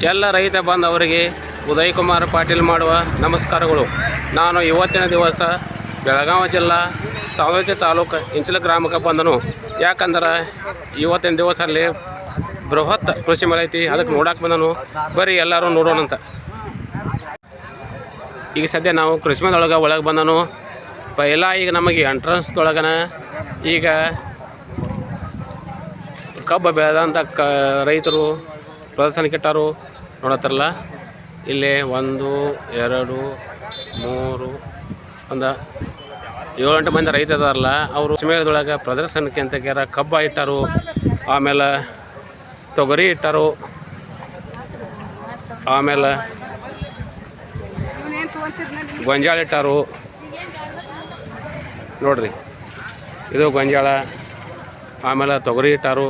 ಎಲ್ಲ ರೈತ ಬಾಂಧವರಿಗೆ ಉದಯ್ ಕುಮಾರ್ ಪಾಟೀಲ್ ಮಾಡುವ ನಮಸ್ಕಾರಗಳು. ನಾನು ಇವತ್ತಿನ ದಿವಸ ಬೆಳಗಾವಿ ಜಿಲ್ಲಾ ಸವದತ್ತಿ ತಾಲೂಕು ಇಂಚಲ ಗ್ರಾಮಕ್ಕೆ ಬಂದನು. ಯಾಕಂದ್ರೆ ಇವತ್ತಿನ ದಿವಸ ಅಲ್ಲಿ ಬೃಹತ್ ಕೃಷಿ ಮೇಳ ಐತಿ ಅದಕ್ಕೆ ನೋಡಕ್ಕೆ ಬಂದನು. ಬರೀ ಎಲ್ಲರೂ ನೋಡೋಣಂತ. ಈಗ ಸದ್ಯ ನಾವು ಕೃಷಿ ಮೇಳದೊಳಗೆ ಒಳಗೆ ಬಂದನು. ಪೈಲ ಈಗ ನಮಗೆ ಎಂಟ್ರೆನ್ಸ್ದೊಳಗನ ಈಗ ಕಬ್ಬು ಬೆಳೆದಂಥ ಕ ರೈತರು ಪ್ರದರ್ಶನಕ್ಕೆ ಇಟ್ಟಾರು ನೋಡತ್ತಾರಲ್ಲ? ಇಲ್ಲಿ ಒಂದು, ಎರಡು, ಮೂರು, ಒಂದು, ಏಳೆಂಟು ಮಂದಿ ರೈತ ಇದಾರಲ್ಲ, ಅವರು ಮೇಳದೊಳಗೆ ಪ್ರದರ್ಶನಕ್ಕೆ ಅಂತ ಕೇರ ಕಬ್ಬ ಇಟ್ಟಾರು, ಆಮೇಲೆ ತೊಗರಿ ಇಟ್ಟಾರು, ಆಮೇಲೆ ಗೊಂಜಾಳ ಇಟ್ಟಾರು. ನೋಡ್ರಿ, ಇದು ಗೊಂಜಾಳ, ಆಮೇಲೆ ತೊಗರಿ ಇಟ್ಟಾರು.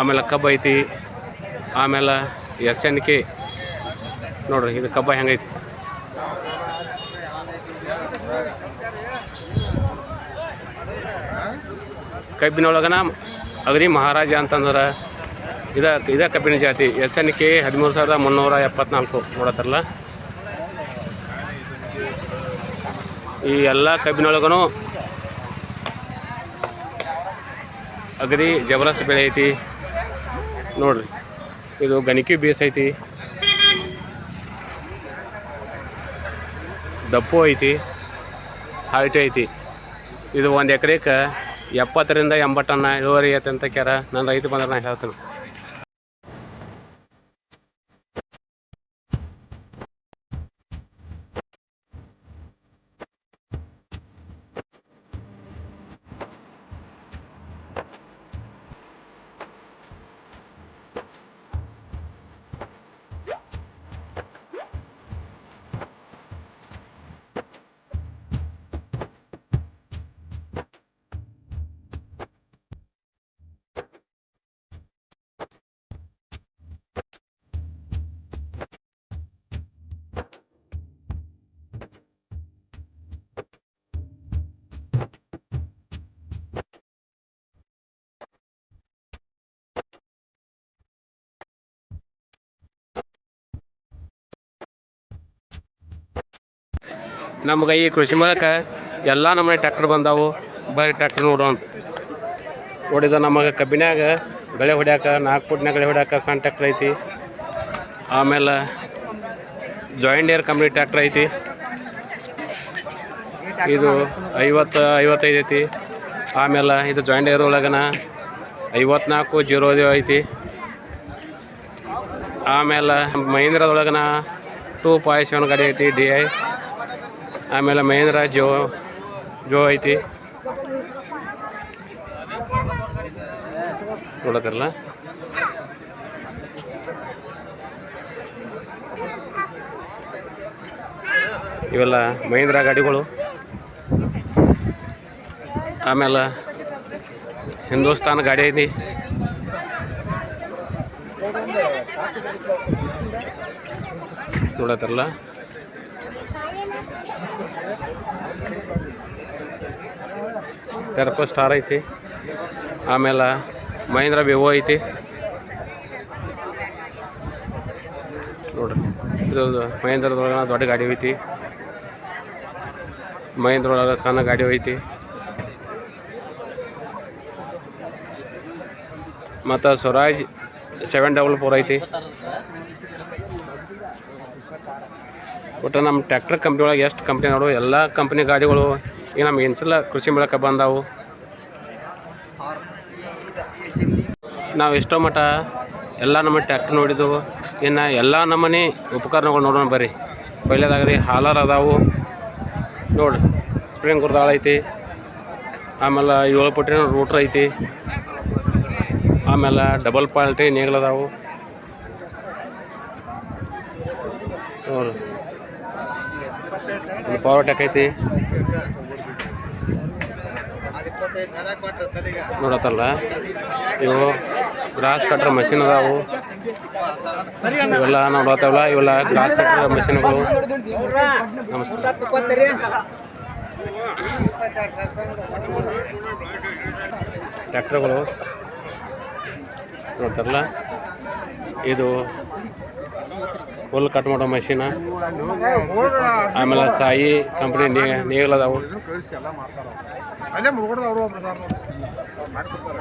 ಆಮೇಲೆ ಕಬ್ಬು ಐತಿ, ಆಮೇಲೆ ಎಸ್ ಎನ್ ಕೆ. ನೋಡ್ರಿ, ಇದು ಕಬ್ಬ ಹೆಂಗೈತಿ ಕಬ್ಬಿನೊಳಗನ ಅಗ್ರಿ ಮಹಾರಾಜ ಅಂತಂದ್ರೆ, ಇದ ಇದ ಕಬ್ಬಿನ ಜಾತಿ, ಎಸ್ ಎನ್ ಕೆ ಹದಿಮೂರು ಸಾವಿರದ ಮುನ್ನೂರ ಎಪ್ಪತ್ನಾಲ್ಕು. ನೋಡತ್ತಾರಲ್ಲ? ಈ ಎಲ್ಲ ಕಬ್ಬಿನೊಳಗೂ ಅಗ್ರಿ ಜಬರಸ್ ಬೆಳೆ ಐತಿ. ನೋಡ್ರಿ. ಇದು ಗಣಿಕೆ ಬೇಸ್ ಐತಿ. ದಪ್ಪು ಐತಿ. ಹೈಟ್ ಐತಿ. ಇದು ಒಂದು ಎಕರೆಗೆ ಎಪ್ಪತ್ತರಿಂದ ಎಂಬತ್ತು ಟನ್ನ ಇಳುವರಿ ಐತೆ ಅಂತ ಕ್ಯಾರ ನಾನು ರೈತ ಬಂದ್ರೆ ನಾನು ಹೇಳ್ತೀನಿ. ನಮ್ಗೆ ಈ ಕೃಷಿ ಮೂಲಕ ಎಲ್ಲ ನಮ್ಮನೆ ಟ್ಯಾಕ್ಟ್ರ್ ಬಂದಾವು. ಬರೀ ನೋಡೋ ನೋಡೋಣ. ನೋಡಿದ ನಮಗೆ ಕಬ್ಬಿನಾಗ ಬೆಳೆ ಹೊಡ್ಯಾಕ, ನಾಲ್ಕು ಫುಟ್ನ್ಯಾಗ ಬೆಳೆ ಹೊಡ್ಯಾಕ ಸಣ್ಣ ಟ್ಯಾಕ್ಟ್ರ್ ಐತಿ. ಆಮೇಲೆ ಜಾಯಿಂಟ್ ಏರ್ ಕಂಪ್ನಿ ಟ್ಯಾಕ್ಟ್ರ್ ಐತಿ. ಇದು ಐವತ್ತು, ಐವತ್ತೈದು ಐತಿ. ಆಮೇಲೆ ಇದು ಜಾಯಿಂಟ್ ಏರ್ ಒಳಗನ ಐವತ್ನಾಲ್ಕು ಜೀರೋ ಐತಿ. ಆಮೇಲೆ ಮಹೀಂದ್ರದೊಳಗನ ಟೂ ಪಾಯಿಂಟ್ ಸೆವೆನ್ ಗಾಡಿ ಐತಿ ಡಿ ಐ ಆಮೇಲೆ ಮಹೇಂದ್ರ ಜೋ ಜೋ ಐತಿ. ನೋಡೋದಿರಲ್ಲ ಇವೆಲ್ಲ ಮಹೇಂದ್ರ ಗಾಡಿಗಳು. ಆಮೇಲೆ ಹಿಂದೂಸ್ತಾನ್ ಗಾಡಿ ಐತಿ. ನೋಡತ್ತಿರಲ್ಲ? ಟೆರ್ಕೋ ಸ್ಟಾರ್ ಐತಿ. ಆಮೇಲೆ ಮಹೇಂದ್ರ ವಿವೋ ಐತಿ. ನೋಡ್ರಿ ಇದು ಮಹೇಂದ್ರದೊಳಗೆ ದೊಡ್ಡ ಗಾಡಿ ಐತಿ. ಮಹೇಂದ್ರ ಒಳಗೆ ಸಣ್ಣ ಗಾಡಿ ಐತಿ. ಮತ್ತು ಸ್ವರಾಜ್ ಸೆವೆನ್ ಡಬಲ್ ಫೋರ್ ಐತಿ. ಒಟ್ಟು ನಮ್ಮ ಟ್ರ್ಯಾಕ್ಟರ್ ಕಂಪ್ನಿ ಒಳಗೆ ಎಷ್ಟು ಕಂಪ್ನಿ ನೋಡು, ಎಲ್ಲ ಕಂಪ್ನಿ ಗಾಡಿಗಳು ಈಗ ನಮ್ಗೆ ಇಂಚಲ ಕೃಷಿ ಮೂಲಕ ಬಂದಾವು. ನಾವು ಎಷ್ಟೋ ಮಟ್ಟ ಎಲ್ಲ ನಮ್ಮ ಟ್ಯಾಕ್ಟ್ರ್ ನೋಡಿದ್ದೆವು ಇನ್ನು ಎಲ್ಲ ನಮ್ಮನೆ ಉಪಕರಣಗಳು ನೋಡೋಣ ಬರ್ರಿ. ಪೈಲೇದಾಗ್ರಿ ಹಾಲರ್ ಅದಾವು. ನೋಡ್ರಿ ಸ್ಪ್ರಿಂಗ್ ಗುರ್ದಾಳ ಐತಿ. ಆಮೇಲೆ ಏಳು ಪುಟ್ಟಿನ ರೂಟ್ರ್ ಐತಿ. ಆಮೇಲೆ ಡಬಲ್ ಪಾಲ್ಟಿ ನೇಗ್ಲದಾವು ನೋಡ್ರಿ ಪವರ್ ಟ್ಯಾಕ್ ಐತಿ. ನೋಡತ್ತಲ್ಲ, ಇವು ಗ್ರಾಸ್ ಕಟ್ರ ಮಷಿನ್ ಅದಾವು. ಇವೆಲ್ಲ ನೋಡತ್ತವಲ್ಲ, ಇವೆಲ್ಲ ಗ್ರಾಸ್ ಕಟ್ರ ಮಷಿನ್ಗಳು ನಮಸ್ಕಾರ. ಟ್ರ್ಯಾಕ್ಟರ್ಗಳು. ನೋಡ್ತಾರಲ್ಲ ಇದು ಹುಲ್ಲು ಕಟ್ ಮಾಡೋ ಮಷೀನ ಆಮೇಲೆ ಸಾಯಿ ಕಂಪ್ನಿ ನೇಗಲದಾವು.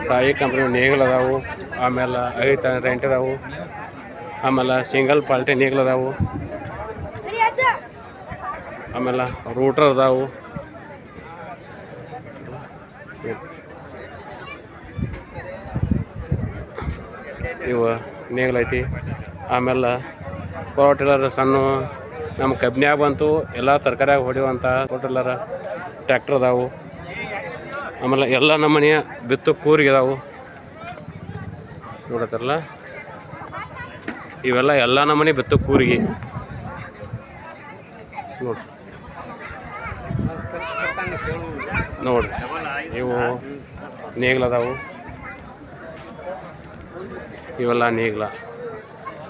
ಸಾಯಿ ಕಂಪ್ನಿ ನೇಗಲದಾವು. ಆಮೇಲೆ ಐದು ರೆಂಟ್ ಅದಾವು ಆಮೇಲೆ ಸಿಂಗಲ್ ಪಾಲ್ಟಿ ನೇಗಲದಾವು. ಆಮೇಲೆ ರೂಟರ್ ಅದಾವು ಇವು ನೇಗ್ಲೈತಿ. ಆಮೇಲೆ ಪವರ್ ಸಣ್ಣ ನಮ್ಮ ಕಬ್ನ್ಯಾಗ ಬಂತು, ಎಲ್ಲ ತರಕಾರಿಯಾಗ ಹೊಡೆಯುವಂಥ ಪವರ್ ಟಿಲ್ಲರ್ ಟ್ಯಾಕ್ಟರ್ ಅದಾವು. ಆಮೇಲೆ ಎಲ್ಲ ನಮ್ಮನೆಯ ಬಿತ್ತು ಕೂರಿಗೆ ಅದಾವು. ನೋಡತ್ತಾರಲ್ಲ? ಇವೆಲ್ಲ ಎಲ್ಲ ನಮ್ಮನೆ ಬಿತ್ತು ಕೂರಿಗೆ. ನೋಡಿ. ನೋಡ್ರಿ ಇವು ನೇಗ್ಲದಾವು ಇವೆಲ್ಲ ನೇಗ್ಲ.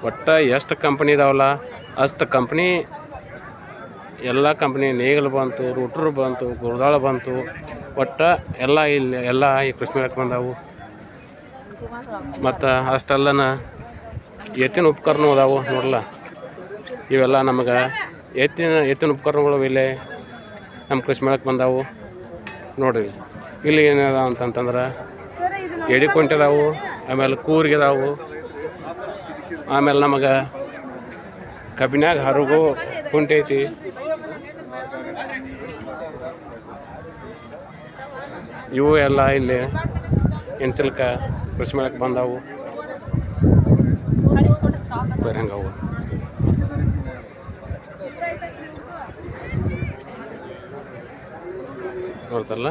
ಒಟ್ಟು ಎಷ್ಟು ಕಂಪ್ನಿ ಇದಾವಲ್ಲ, ಅಷ್ಟು ಕಂಪ್ನಿ ಎಲ್ಲ ಕಂಪ್ನಿ ನೇಗಲು ಬಂತು ರೂಟ್ರ್ ಬಂತು, ಗುರ್ದಾಳ ಬಂತು. ಒಟ್ಟು ಎಲ್ಲ ಇಲ್ಲಿ, ಎಲ್ಲ ಈ ಕೃಷಿ ಮೇಳಕ್ಕೆ ಬಂದಾವು. ಮತ್ತು ಅಷ್ಟೆಲ್ಲನ ಎತ್ತಿನ ಉಪಕರಣ ಅದಾವು ನೋಡಲ್ಲ ಇವೆಲ್ಲ ನಮಗೆ ಎತ್ತಿನ ಎತ್ತಿನ ಉಪಕರಣಗಳು ಇಲ್ಲೇ ನಮ್ಮ ಕೃಷಿ ಮೇಳಕ್ಕೆ ಬಂದಾವು. ನೋಡ್ರಿ, ಇಲ್ಲಿ ಏನದ ಅಂತಂತಂದ್ರೆ ಎಡಿ ಕೊಂಟೆ ಅದಾವು, ಆಮೇಲೆ ಕೂರ್ಗೆ ಅದಾವು. ಆಮೇಲೆ ನಮಗೆ ಕಬ್ಬಿನಾಗ ಹರಗು ಕುಂಟೈತಿ ಇವು ಎಲ್ಲ ಇಲ್ಲಿ ಎಂಚಲ್ಕ ಕೃಷಿ ಮೇಳಕ್ಕೆ ಬಂದವು. ಬರಂಗವು ನೋಡ್ತಾರಲ್ಲ?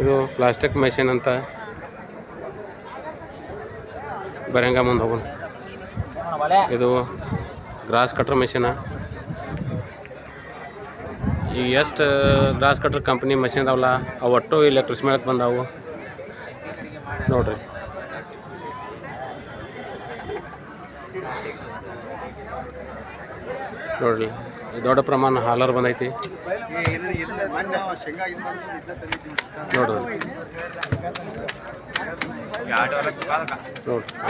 ಇದು ಪ್ಲಾಸ್ಟಿಕ್ ಮೆಷಿನ್ ಅಂತ ಬರಂಗ ಮುಂದೆ ಹೋಗೋಣ. ಇದು ಗ್ರಾಸ್ ಕಟ್ರ್ ಮೆಷಿನ. ಈ ಎಷ್ಟು ಗ್ರಾಸ್ ಕಟ್ರ್ ಕಂಪ್ನಿ ಮಷಿನ್ ಅದಾವಲ್ಲ, ಅವು ಒಟ್ಟು ಇಲ್ಲ ಕೃಷಿ ಮೇಳಕ್ಕೆ ಬಂದಾವು. ನೋಡ್ರಿ. ನೋಡ್ರಿ. ದೊಡ್ಡ ಪ್ರಮಾಣ ಹಾಲರ್ ಬಂದೈತಿ. ನೋಡ್ರಿ.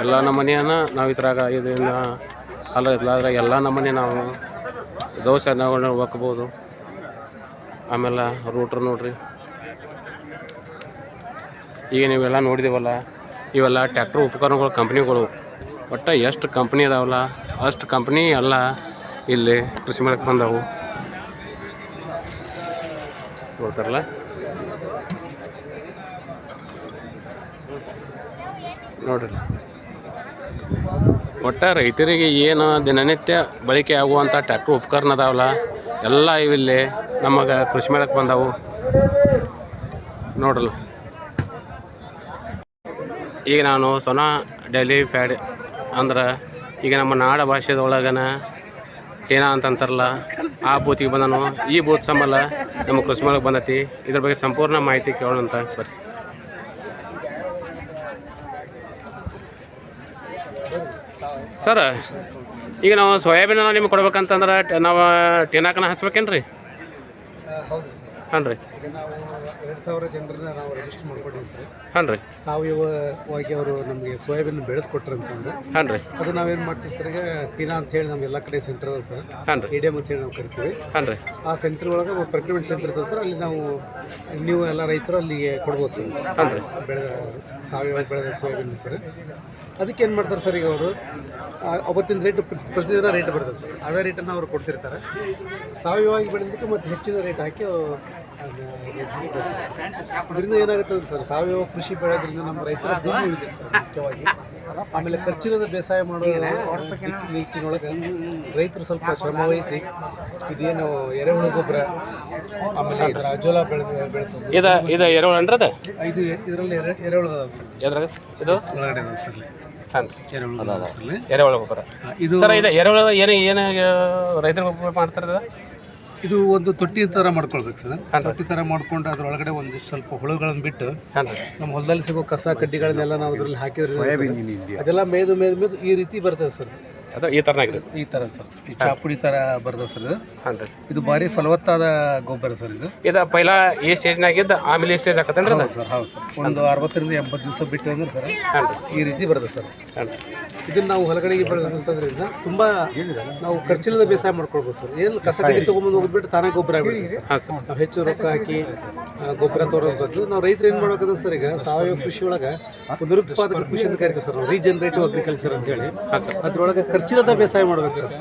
ಎಲ್ಲ ನಮ್ಮನೆಯನ್ನ ನಾವು ಇದ್ರಾಗ ಇದನ್ನ ಅಲ್ಲ ಇದ್ಲಾದ್ರಾಗ ಎಲ್ಲ ನಮ್ಮನೆ ನಾವು ದೋಸೆ ನಾವು ಒಕ್ಕಬೋದು. ಆಮೇಲೆ ರೂಟ್ರ್ ನೋಡ್ರಿ. ಈಗ ನೀವೆಲ್ಲ ನೋಡಿದೀವಲ್ಲ, ಇವೆಲ್ಲ ಟ್ಯಾಕ್ಟ್ರ್ ಉಪಕರಣಗಳು ಕಂಪ್ನಿಗಳು ಒಟ್ಟು ಎಷ್ಟು ಕಂಪ್ನಿ ಇದಾವಲ್ಲ ಅಷ್ಟು ಕಂಪ್ನಿ ಎಲ್ಲ ಇಲ್ಲಿ ಕೃಷಿ ಮೇಳಕ್ಕೆ ಬಂದವು. ನೋಡ್ತಾರಲ್ಲ? ನೋಡ್ರಿ. ಒಟ್ಟ ರೈತರಿಗೆ ಏನು ದಿನನಿತ್ಯ ಬಳಕೆ ಆಗುವಂಥ ಟ್ಯಾಕ್ಟ್ರ್ ಉಪಕರಣ ಅದಾವಲ್ಲ, ಎಲ್ಲ ಇವಿಲ್ಲಿ ನಮಗೆ ಕೃಷಿ ಮೇಳಕ್ಕೆ ಬಂದವು. ನೋಡ್ರಲ್ಲ. ಈಗ ನಾನು ಸೊನಾ ಡೆಲಿ ಪ್ಯಾಡ್ ಅಂದ್ರೆ ಈಗ ನಮ್ಮ ನಾಡ ಭಾಷೆದೊಳಗನ ಟೇನಾ ಅಂತಂತಾರಲ್ಲ ಆ ಬೂತಿಗೆ ಬಂದನು. ಈ ಬೂತ್ ಸಂಬಳ ನಮ್ಮ ಕೃಷಿ ಬಂದತಿ ಬಂದೈತಿ. ಇದ್ರ ಬಗ್ಗೆ ಸಂಪೂರ್ಣ ಮಾಹಿತಿ ಕೇಳೋಣ ಅಂತ ಬರ್ರಿ ಸರ್ ಈಗ ನಾವು ಸೋಯಾಬೀನ್ ನಿಮ್ಗೆ ಕೊಡ್ಬೇಕಂತಂದ್ರೆ ನಾವು ಟೇನಾಕನ ಹಚ್ಬೇಕೇನ್ರಿ? ಹಾಂ ರೀ. ಈಗ ನಾವು ಎರಡು ಸಾವಿರ ಜನರನ್ನ ನಾವು ರಿಜಿಸ್ಟರ್ ಮಾಡ್ಕೊಂಡಿದ್ದೀವಿ ಸರ್. ಹಾಂ ರೀ. ಸಾವಯವವಾಗಿ ಅವರು ನಮಗೆ ಸೋಯಾಬೀನ್ ಬೆಳೆದು ಕೊಟ್ರಂತಂದ್ರೆ ಹಾಂ ರೀ. ಅದು ನಾವೇನು ಮಾಡ್ತೀವಿ ಸರ್ ಈಗ ಟೀನಾ ಅಂತ ಹೇಳಿ ನಮ್ಮ ಎಲ್ಲ ಕಡೆ ಸೆಂಟರ್ ಅದ ಸರ್. ಹಾಂ ರೀ. ಎ ಡಿ ಅಂತ ಹೇಳಿ ನಾವು ಕರಿತೀವಿ. ಹಾಂ ರೀ. ಆ ಸೆಂಟರ್ ಒಳಗೆ ಪ್ರಕ್ರಿಮೆಂಟ್ ಸೆಂಟರ್ ಇರ್ತದೆ ಸರ್. ಅಲ್ಲಿ ನಾವು ನೀವು ಎಲ್ಲ ರೈತರು ಅಲ್ಲಿಗೆ ಕೊಡ್ಬೋದು ಸರ್. ಹಾಂ ರೀ. ಬೆಳೆದ ಸಾವಯವ ಬೆಳೆದ ಸೋಯಾಬೀನ್ ಸರ್. ಅದಕ್ಕೆ ಏನು ಮಾಡ್ತಾರೆ ಸರ್ ಈಗ ಅವರು? ಅವತ್ತಿನ ರೇಟ್ ಪ್ರತಿದಿನ ರೇಟ್ ಬರ್ತದೆ ಸರ್. ಅದೇ ರೇಟನ್ನು ಅವರು ಕೊಡ್ತಿರ್ತಾರೆ. ಸಾವಯವವಾಗಿ ಬೆಳೆದಕ್ಕೆ ಮತ್ತು ಹೆಚ್ಚಿನ ರೇಟ್ ಹಾಕಿ ಇದರಿಂದ ಏನಾಗುತ್ತೆ ಅಂದ್ರೆ ಸರ್ ಸಾವಯವ ಕೃಷಿ ಬೆಳೆಯೋದ್ರಿಂದ ನಮ್ಮ ರೈತರ ಭೂಮಿ ಇದೆ ಸರ್ ಮುಖ್ಯವಾಗಿ. ಆಮೇಲೆ ಖರ್ಚಿಲ್ಲದ ಬೇಸಾಯ ಮಾಡೋ ನಿಟ್ಟಿನೊಳಗೆ ರೈತರು ಸ್ವಲ್ಪ ಶ್ರಮ ವಹಿಸಿ ಇದೇನು ಎರೆಹುಳು ಗೊಬ್ಬರ ಆಮೇಲೆ ಇದರ ಅಜೋಲ ಬೆಳೆದ ಬೆಳೆಸೋದು. ಇದು ಇದು ಎರೆಹುಳ ಅನ್ರಿ ಅದು? ಇದು ಇದರಲ್ಲಿ ಎರೆ ಎರೆಹುಳು ಅದಾವ ಸರ್. ಎದ್ರಾಗ? ಇದು? ಒಳಗಡೆ ಅದಾವ ಸರ್. ಎರೆಹುಳು ಗೊಬ್ಬರ. ಇದು ಸರ್ ಇದೆ ಎರೆಹುಳು ಏನು ಏನು ರೈತರ ಗೊಬ್ಬರ ಮಾಡ್ತಾರೆ ಇದು ಒಂದು ತೊಟ್ಟಿ ಥರ ಮಾಡ್ಕೊಳ್ಬೇಕು ಸರ್. ತೊಟ್ಟಿ ಥರ ಮಾಡ್ಕೊಂಡು ಅದ್ರೊಳಗಡೆ ಒಂದಿಷ್ಟು ಸ್ವಲ್ಪ ಹುಳುಗಳನ್ನು ಬಿಟ್ಟು ನಮ್ಮ ಹೊಲದಲ್ಲಿ ಸಿಗೋ ಕಸ ಕಡ್ಡಿಗಳನ್ನೆಲ್ಲ ನಾವು ಅದ್ರಲ್ಲಿ ಹಾಕಿದ್ರೆ ಅದೆಲ್ಲ ಮೇದು ಮೇದು ಮೇದು ಈ ರೀತಿ ಬರ್ತದೆ ಸರ್. ಅದು ಈ ಥರನಾಗ್ರಿ ಈ ಥರ ಸರ್. ಈ ಚಾಪುಡಿ ಥರ ಬರ್ತದೆ ಸರ್ ಇದು. ಹಾಂ ರೀ ಇದು ಭಾರಿ ಫಲವತ್ತಾದ ಗೊಬ್ಬರ ಸರ್ ಇದು. ಇದು ಪೈಲ ಈ ಸ್ಟೇಜ್ನಾಗಿದ್ದು ಆಮೇಲೆ ಈ ಸ್ಟೇಜ್ ಹಾಕತ್ತೇನ್ರಿ ಅದು ಸರ್ ಹೌದು ಸರ್. ಒಂದು ಅರವತ್ತರಿಂದ ಎಂಬತ್ತು ದಿವಸ ಬಿಟ್ಟು ಅಂದ್ರೆ ಸರ್ ಹಾಂ ರೀ ಈ ರೀತಿ ಬರ್ತದೆ ಸರ್. ಹಾಂ ರೀ ಇದನ್ನ ನಾವು ಹೊಲಗಡೆಗೆ ಬೆಳೆಸೋದ್ರಿಂದ ತುಂಬಾ ನಾವು ಖರ್ಚಿಲ್ಲದ ಬೇಸಾಯ ಮಾಡ್ಕೊಳ್ಬೋದು ಸರ್. ಏನು ಕಸ ಕಡ್ಡಿ ತೊಗೊಂಬಂದು ಹೋಗ್ಬಿಟ್ಟು ತಾನೇ ಗೊಬ್ಬರ ಆಗ್ಬಿಡುತ್ತೆ ಸರ್. ಹಾಂ ಸರ್. ನಾವು ಹೆಚ್ಚು ರೊಕ್ಕ ಹಾಕಿ ಗೊಬ್ಬರ ತೋರೋದ್ ಬದಲು ನಾವು ರೈತರು ಏನು ಮಾಡ್ಬೇಕಂದ್ರೆ ಸರ್ ಈಗ ಸಾವಯವ ಕೃಷಿ ಒಳಗೆ ಪುನರುತ್ಪಾದಕ ಕೃಷಿ ಅಂತ ಕರಿತೀವಿ ಸರ್ ನಾವು. ರೀಜನರೇಟಿವ್ ಅಗ್ರಿಕಲ್ಚರ್ ಅಂತ ಹೇಳಿ. ಅದ್ರೊಳಗೆ ಖರ್ಚಿಲ್ಲದ ಬೇಸಾಯ ಮಾಡ್ಬೇಕು ಸರ್.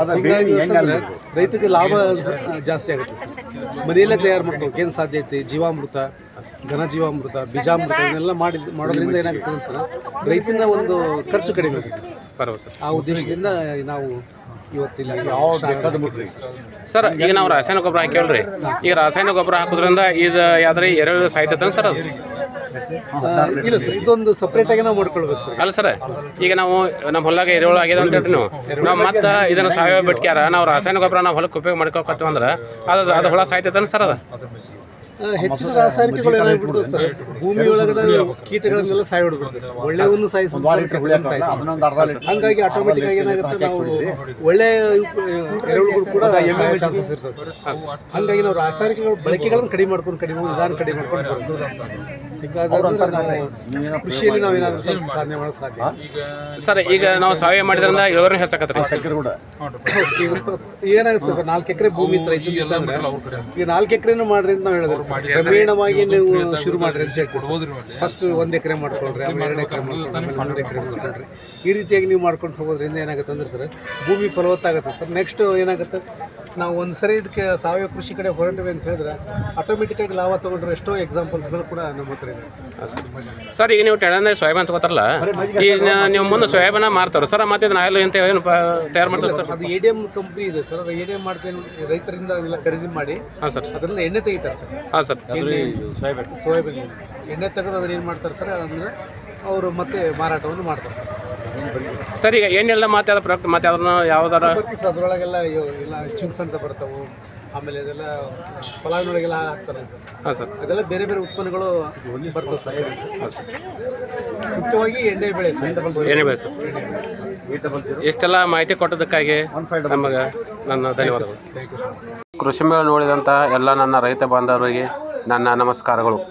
ಅಂತಂದ್ರೆ ರೈತರಿಗೆ ಲಾಭ ಜಾಸ್ತಿ ಆಗುತ್ತೆ ಸರ್. ಮನೆಯಲ್ಲೇ ತಯಾರು ಮಾಡ್ಬೇಕು ಏನು ಐತಿ? ಜೀವಾಮೃತ ಘನ ಜೀವಾಮೃತ ಬೀಜಾಮೃತ ಇವನ್ನೆಲ್ಲ ಮಾಡಿ ಮಾಡೋದ್ರಿಂದ ಏನಾಗುತ್ತೆ ಸರ್ ರೈತನ ಒಂದು ಖರ್ಚು ಕಡಿಮೆ ಆಗುತ್ತೆ ಸರ್. ಆ ಉದ್ದೇಶದಿಂದ ನಾವು ಸರ್. ಈಗ ನಾವು ರಾಸಾಯನಿಕ ಗೊಬ್ಬರ ಹಾಕ್ಯಾವಲ್ರಿ ಈಗ ರಾಸಾಯನಿಕ ಗೊಬ್ಬರ ಹಾಕೋದ್ರಿಂದ ಇದು ಯಾವ್ದ್ರೆ? ಎರಡು ಸಾಯ್ತೈತೆ ಸರ್ ಅದು. ಇಲ್ಲ ಸರ್ ಇದೊಂದು ಸಪ್ರೇಟ್ ಆಗಿ ನಾವು ಮಾಡ್ಕೊಳ್ಬೇಕು ಸರ್. ಅಲ್ಲ ಸರ್ ಈಗ ನಾವು ನಮ್ಮ ಹೊಲಾಗ ಎರೆಹುಳು ಆಗ್ಯದ ಅಂತ ಹೇಳ್ತೀವಿ ನೀವು. ನಾವು ಮತ್ತೆ ಇದನ್ನ ಸಾವಯವ ಬಿಟ್ಕ್ಯಾರ ನಾವು ರಾಸಾಯನಿಕ ಗೊಬ್ಬರ ನಾವು ಹೊಲಕ್ಕೆ ಉಪಯೋಗ ಮಾಡ್ಕೊಕತ್ತೀವಿ ಅಂದ್ರೆ ಅದು ಅದು ಹುಳ ಸಾಯ್ತೈತೆ ಸರ್ ಅದು? ಹೆಚ್ಚಿನ ರಾಸಾಯನಿಕಗಳು ಏನಾಗ್ಬಿಡ್ತದೆ ಸರ್? ಭೂಮಿ ಒಳಗಡೆ ಕೀಟಗಳನ್ನೆಲ್ಲ ಸಾಯ್ಬಿಡ್ಬಿಡ್ತದೆ ಸರ್. ಒಳ್ಳೆಯವನ್ನು ಸಾಯಿಸಿ ಹಂಗಾಗಿ ಆಟೋಮೆಟಿಕ್ ಆಗಿ ಏನಾಗುತ್ತೆ ನಾವು ಒಳ್ಳೆ ಎರೆಹುಳುಗಳು ಕೂಡ ಚಾನ್ಸಸ್ ಇರ್ತದೆ ಸರ್. ಹಂಗಾಗಿ ನಾವು ರಾಸಾಯನಿಕಗಳ ಬಳಕೆಗಳನ್ನು ಕಡಿಮೆ ಮಾಡ್ಕೊಂಡು ಕಡಿಮೆ ನಿಧಾನ ಕಡಿಮೆ ಮಾಡ್ಕೊಂಡು ಕೃಷಿಯಲ್ಲಿ ಸ್ವಲ್ಪ ಸಾಧನೆ ಮಾಡೋಕೆ ಸಾಧ್ಯ. ಸರ್ ಈಗ ನಾವು ಸಹಾಯ ಮಾಡಿದ್ರಿಂದ ಇಳುವರಿ ಹೆಚ್ಚಾಕತ್ರಿ ಈಗ ಪ- ಏನಾಗುತ್ತೆ ಸರ್ ನಾಲ್ಕು ಎಕರೆ ಭೂಮಿ ಇತ್ತು ರೈತನ ಜೊತೆ ಅಂದ್ರೆ ಈಗ ನಾಲ್ಕು ಎಕರೆನೂ ಮಾಡ್ರಿ ಅಂತ ನಾವು ಹೇಳಿದ್ರು. ಕ್ರಮೇಣವಾಗಿ ನೀವು ಶುರು ಮಾಡ್ರಿ ಅಂತ ಹೇಳ್ಕೊಡ್ರಿ ಫಸ್ಟ್ ಒಂದ್ ಎಕರೆ ಮಾಡ್ಕೊಳ್ರಿ ಆಮೇಲೆ ಎರಡು ಎಕರೆ ಮಾಡ್ಕೊಳ್ರಿ ಎಕರೆ ಮಾಡ್ಕೊಳ್ರಿ ಈ ರೀತಿಯಾಗಿ ನೀವು ಮಾಡ್ಕೊಂಡು ಹೋಗೋದ್ರಿಂದ ಏನಾಗುತ್ತೆ ಅಂದ್ರೆ ಸರ್ ಭೂಮಿ ಫಲವತ್ತಾಗುತ್ತೆ ಸರ್. ನೆಕ್ಸ್ಟ್ ಏನಾಗುತ್ತೆ? ನಾವು ಒಂದು ಸರಿ ಇದಕ್ಕೆ ಸಾವಯವ ಕೃಷಿ ಕಡೆ ಹೊರಟಿವೆ ಅಂತ ಹೇಳಿದ್ರೆ ಆಟೋಮೆಟಿಕ್ ಆಗಿ ಲಾಭ ತಗೊಂಡ್ರೆ ಎಷ್ಟೋ ಎಕ್ಸಾಂಪಲ್ಸ್ಗಳು ಕೂಡ ನಮ್ಮ ಹತ್ರ ಇದೆ. ಸರ್ ಸರ್ ಈಗ ನೀವು ಟೆಣಂದ ಅಂತ ತಗೋತಾರಲ್ಲ ಈಗ ನೀವು ಮುಂದೆ ಸೋಯಾಬನ ಮಾರ್ತಾರೆ. ಸರ್ ಮತ್ತೆ ಇದನ್ನ ಆಯಿಲ್ ಅಂತ ಏನು ತಯಾರು ಮಾಡ್ತಾರೆ ಸರ್? ಅದು ಎ ಡಿ ಎಂ ಕಂಪ್ನಿ ಇದೆ ಸರ್ ಅದು ಎ ಡಿ ಎಂ ಮಾಡ್ತೇನೆ ರೈತರಿಂದ ಅದೆಲ್ಲ ಖರೀದಿ ಮಾಡಿ ಹಾಂ ಸರ್. ಅದರಲ್ಲಿ ಎಣ್ಣೆ ತೆಗಿತಾರೆ ಸರ್. ಹಾಂ ಸರ್. ಎಣ್ಣೆ ಸೋಯಾಬೀನ್ ಎಣ್ಣೆ ತೆಗೆದು ಅದನ್ನ ಏನು ಮಾಡ್ತಾರೆ ಸರ್ ಅಂದರೆ ಅವರು ಮತ್ತೆ ಮಾರಾಟವನ್ನು ಮಾಡ್ತಾರೆ ಸರ್. ಸರ್ ಈಗ ಏನೆಲ್ಲ ಮತ್ತೆ ಯಾವ್ದು ಪ್ರಾಡಕ್ಟ್ ಮತ್ತೆ ಯಾವ್ದಾರ? ಸರ್ ಅದರೊಳಗೆಲ್ಲ ಇಲ್ಲ ಎಲ್ಲ ಚಿಂಗ್ಸ್ ಅಂತ ಬರ್ತಾವೆ. ಆಮೇಲೆ ಇದೆಲ್ಲ ಪಲಾವಿನೊಳಗೆಲ್ಲ ಹಾಕ್ತಾರೆ ಸರ್. ಹಾಂ ಸರ್. ಅದೆಲ್ಲ ಬೇರೆ ಬೇರೆ ಉತ್ಪನ್ನಗಳು ಬರ್ತವೆ ಸರ್. ಮುಖ್ಯವಾಗಿ ಎಣ್ಣೆ ಬೆಳೆ ಸರ್. ಏನೇ ಬೇಡ ಸರ್. ಇಷ್ಟೆಲ್ಲ ಮಾಹಿತಿ ಕೊಟ್ಟದಕ್ಕಾಗಿ ನಮಗೆ ನನ್ನ ಧನ್ಯವಾದಗಳು ಥ್ಯಾಂಕ್ ಯು ಸರ್ ಕೃಷಿ ಮೇಳ ನೋಡಿದಂತಹ ಎಲ್ಲ ನನ್ನ ರೈತ ಬಾಂಧವರಿಗೆ ನನ್ನ ನಮಸ್ಕಾರಗಳು.